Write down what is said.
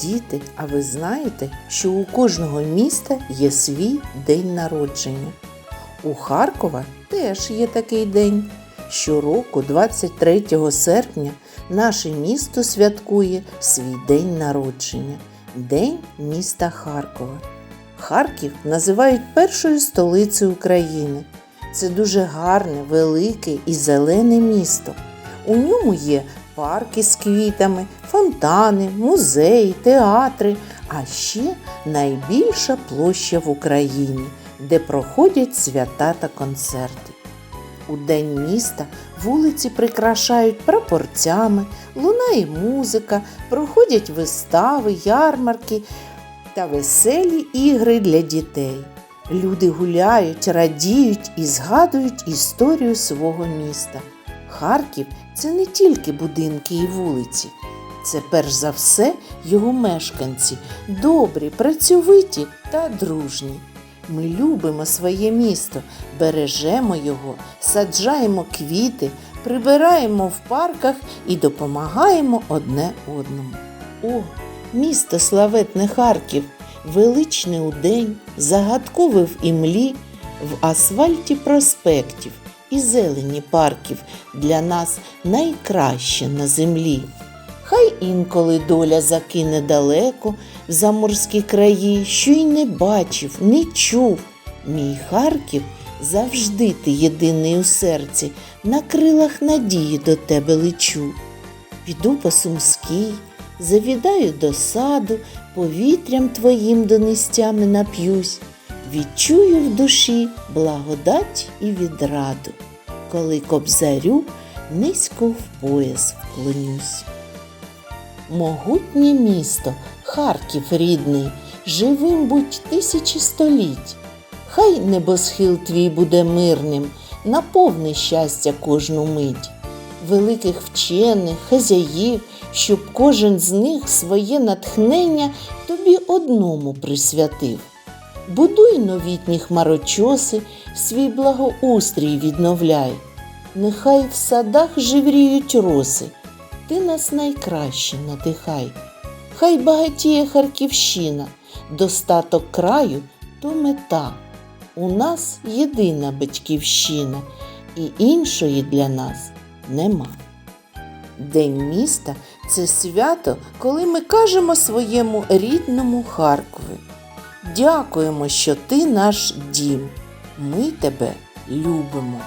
Діти, а ви знаєте, що у кожного міста є свій день народження? У Харкова теж є такий день. Щороку, 23 серпня, наше місто святкує свій день народження День міста Харкова. Харків називають першою столицею України. Це дуже гарне, велике і зелене місто. У ньому є парки з квітами, фонтани, музеї, театри, а ще найбільша площа в Україні, де проходять свята та концерти. У день міста вулиці прикрашають прапорцями, лунає музика, проходять вистави, ярмарки та веселі ігри для дітей. Люди гуляють, радіють і згадують історію свого міста. Харків це не тільки будинки і вулиці, це перш за все його мешканці, добрі, працьовиті та дружні. Ми любимо своє місто, бережемо його, саджаємо квіти, прибираємо в парках і допомагаємо одне одному. О, місто славетне Харків, величне у день, загадкове в імлі, в асфальті проспектів і зелені парків для нас найкраще на землі. Хай інколи доля закине далеко в заморські краї, що й не бачив, не чув. Мій Харків завжди ти єдиний у серці, на крилах надії до тебе лечу. Піду по сумській, завідаю до саду, повітрям твоїм донестями нап'юсь, відчую в душі благодать і відраду, коли кобзарю низько в пояс вклонюсь. Могутнє місто, Харків рідний, живим будь тисячі століть. Хай небосхил твій буде мирним, наповни щастя кожну мить. Великих вчених, хазяїв, щоб кожен з них своє натхнення тобі одному присвятив. Будуй новітні хмарочоси, свій благоустрій відновляй. Нехай в садах живріють роси, ти нас найкраще надихай. Хай багатіє Харківщина, достаток краю то мета. У нас єдина батьківщина, і іншої для нас нема. День міста це свято, коли ми кажемо своєму рідному Харкові. Дякуємо, що ти наш дім. Ми тебе любимо.